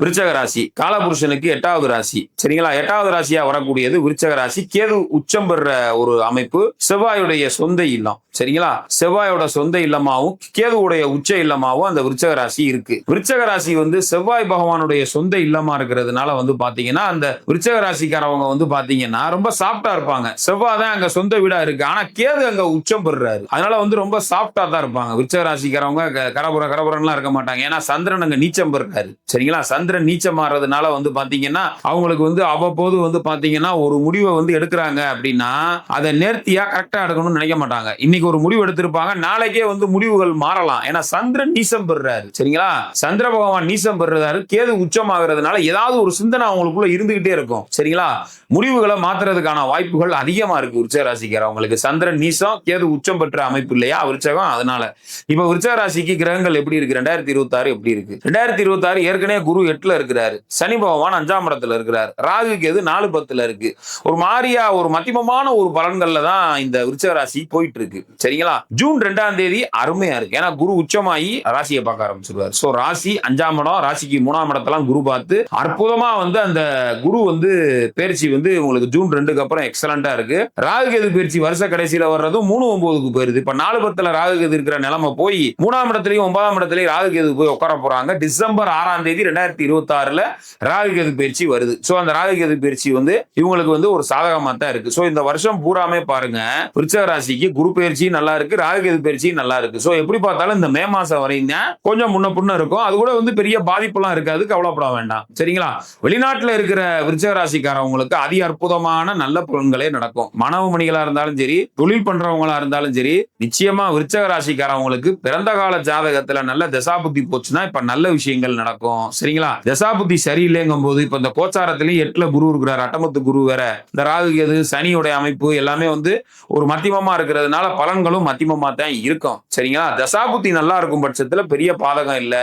விருச்சக ராசி காலபுருஷனுக்கு எட்டாவது ராசி. சரிங்களா? எட்டாவது ராசியா வரக்கூடியது விருச்சக ராசி. கேது உச்சம் பெற ஒரு அமைப்பு. செவ்வாயுடைய சொந்த இல்லம். சரிங்களா? செவ்வாயோட சொந்த இல்லமாவும் கேதுவுடைய உச்ச இல்லமாவும் அந்த விருச்சக ராசி இருக்கு. விருச்சக ராசி வந்து செவ்வாய் பகவானுடைய சொந்த இல்லமா இருக்கிறதுனால வந்து பாத்தீங்கன்னா அந்த விருச்சக ராசிக்காரவங்க வந்து பாத்தீங்கன்னா ரொம்ப சாஃப்டா இருப்பாங்க. செவ்வாய் தான் அங்க சொந்த வீடா இருக்கு. ஆனா கேது அங்க உச்சம் பெறாரு அதனால வந்து ரொம்ப சாஃப்டா தான் இருப்பாங்க. விருச்சக ராசிக்காரவங்க க- கரபுர கரபுரன்லாம் இருக்க மாட்டாங்க. ஏன்னா சந்திரன் அங்க நீச்சம் பெறாரு சரிங்களா? சந்திரன் நீச்சம் வந்து பாத்தீங்கன்னா அவங்களுக்கு வந்து அவ்வப்போது வந்து பாத்தீங்கன்னா ஒரு முடிவை வந்து எடுக்கிறாங்க அப்படின்னா அதை நேர்த்தியா கரெக்டா எடுக்கணும்னு நினைக்க மாட்டாங்க. இன்னைக்கு ஒரு முடிவு எடுத்திருப்பாங்க நாளைக்கே வந்து முடிவுகள் மாறலாம். ஏன்னா சந்திரன் நீசம் பெறுறாரு. சரிங்களா? சந்திர பகவான் நீசம் பெறுறாரு. கேது உச்சமாகிறதுனால ஏதாவது ஒரு சிந்தனை அவங்களுக்குள்ள இருந்துகிட்டே இருக்கும். சரிங்களா? முடிவுகளை மாத்துறதுக்கான வாய்ப்புகள் அதிகமா இருக்கு விருச்சக ராசிக்கார அவங்களுக்கு சந்திரன் நீசம் கேது உச்சம் பெற்ற அமைப்பு இல்லையா விருச்சகம்? அதனால. இப்ப விருச்சக ராசிக்கு கிரகங்கள் எப்படி இருக்கு? ரெண்டாயிரத்தி இருபத்தி ஆறு எப்படி இருக்கு? ரெண்டாயிரத்தி இருபத்தி ஆறு ஏற்கனவே குரு எட்டுல இருக்கிறாரு. சனி பகவான் அஞ்சாம் இடத்துல இருக்கிறார். ராகு கேது நாலு பத்துல இருக்கு. ஒரு மாறியா ஒரு மத்தியமமான ஒரு பலன்கள்ல தான் இந்த விருச்சக ராசி போயிட்டு இருக்கு சரிங்களா? ஜூன் ரெண்டாம் தேதி அருமையா இருக்கு. ஏன்னா குரு உச்சமாயி ராசியை பார்க்க ஆரம்பிச்சிருவார். சோ ராசி அஞ்சாம் இடம் ராசிக்கு மூணாம் இடத்தெல்லாம் குரு பார்த்து அற்புதமா வந்து அந்த குரு வந்து பயிற்சி வந்து உங்களுக்கு ஜூன் ரெண்டுக்கு அப்புறம் எக்ஸலண்டா இருக்கு. ராகு கேது பயிற்சி வருஷ கடைசியில வர்றதும் மூணு ஒன்பதுக்கு போயிருது. இப்ப நாலு பத்துல ராகு கேது இருக்கிற நிலைமை போய் மூணாம் இடத்துலயும் ஒன்பதாம் இடத்துலயும் ராகு கேது போய் உட்கார போறாங்க. டிசம்பர் ஆறாம் தேதி ரெண்டாயிரத்தி இருபத்தி ஆறுல ராகு கேது பயிற்சி வருது. சோ அந்த ராகுகேது பயிற்சி வந்து இவங்களுக்கு வந்து ஒரு சாதகமா தான் இருக்கு. சோ இந்த வருஷம் பூராமே பாருங்க விருச்சக ராசிக்கு குரு பயிற்சி நல்லா இருக்கு ராகு கேது பயிற்சி நல்லா இருக்கு. சோ எப்படி பார்த்தாலும் இந்த மே மாசம் வரையும் கொஞ்சம் முன்ன பின்ன இருக்கும். அது கூட வந்து பெரிய பாதிப்புலாம் இருக்காது கவலைப்பட வேண்டாம். சரிங்களா? வெளிநாட்டுல இருக்கிற விருச்சக ராசிக்காரவங்களுக்கு அதி அற்புதமான நல்ல பலன்களே நடக்கும். மாணவ மணிகளா இருந்தாலும் சரி தொழில் பண்றவங்களா இருந்தாலும் சரி நிச்சயமா விருச்சக ராசிக்காரவங்களுக்கு பிறந்த கால ஜாதகத்துல நல்ல தசாபுத்தி போச்சுன்னா இப்ப நல்ல விஷயங்கள் நடக்கும். சரிங்களா? தசாபுத்தி சரியில்லைங்கும் போது இப்ப இந்த கோச்சாரத்திலயும் எட்டுல குரு இருக்கிறார் அட்டமத்து குரு வேற. இந்த ராகு கேது சனியுடைய அமைப்பு எல்லாமே வந்து ஒரு மத்தியமமா இருக்கிறதுனால பலன்களும் மத்தியமமா தான் இருக்கும். சரிங்களா? தசாபுத்தி நல்லா இருக்கும் பட்சத்துல பெரிய பாதகம் இல்ல.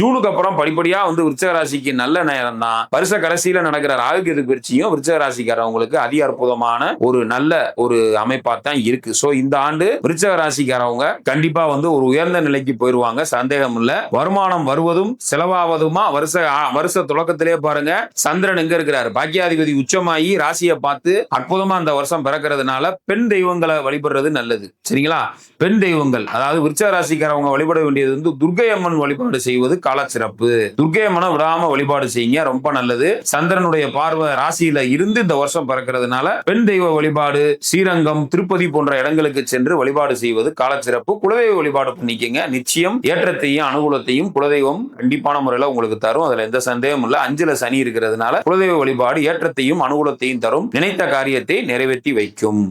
ஜூனுக்கு அப்புறம் படிப்படியா வந்து விருச்சக ராசிக்கு நல்ல நேரம் தான். வருஷ கடைசியில நடக்கிற ராகு கேது பயிற்சியும் விருச்சக ராசிக்காரவங்களுக்கு அதி அற்புதமான ஒரு நல்ல ஒரு அமைப்பா தான் இருக்கு. சோ இந்த ஆண்டு விருச்சக ராசிக்காரவங்க கண்டிப்பா வந்து ஒரு உயர்ந்த நிலைக்கு போயிருவாங்க. சந்தேகம் இல்ல வருமானம் வருவதும் செலவாவதுமா வருஷ வருஷ தொடக்கத்திலே பாருங்க. சந்திரன் எங்க இருக்கிறார்? பாக்கியாதிபதி உச்சமாகி ராசியை பார்த்து அற்புதமா அந்த வருஷம் பிறக்கிறதுனால பெண் தெய்வங்களை வழிபடுறது நல்லது. சரிங்களா? பெண் தெய்வங்கள். அதாவது விருச்ச ராசிக்காரவங்க வழிபட வேண்டியது வந்து துர்க்கை அம்மன் வழிபாடு செய்வது கால சிறப்பு துர்க்கை அம்மனை விடாம வழிபாடு செய்யுங்க ரொம்ப நல்லது. சந்திரனுடைய பார்வை ராசியில இருந்து இந்த வருஷம் பிறக்கிறதுனால பெண் தெய்வ வழிபாடு ஸ்ரீரங்கம் திருப்பதி போன்ற இடங்களுக்கு சென்று வழிபாடு செய்வது கால சிறப்பு குலதெய்வ வழிபாடு பண்ணிக்கங்க. நிச்சயம் ஏற்றத்தையும் அனுகூலத்தையும் குலதெய்வம் கண்டிப்பான முறையில உங்களுக்கு தரும். எந்த சந்தேகமும் இல்ல. அஞ்சுல சனி இருக்கிறதுனால குலதெய்வ வழிபாடு ஏற்றத்தையும் அனுகூலத்தையும் தரும். நினைத்த காரியத்தை நிறைவேற்றி வைக்கும்.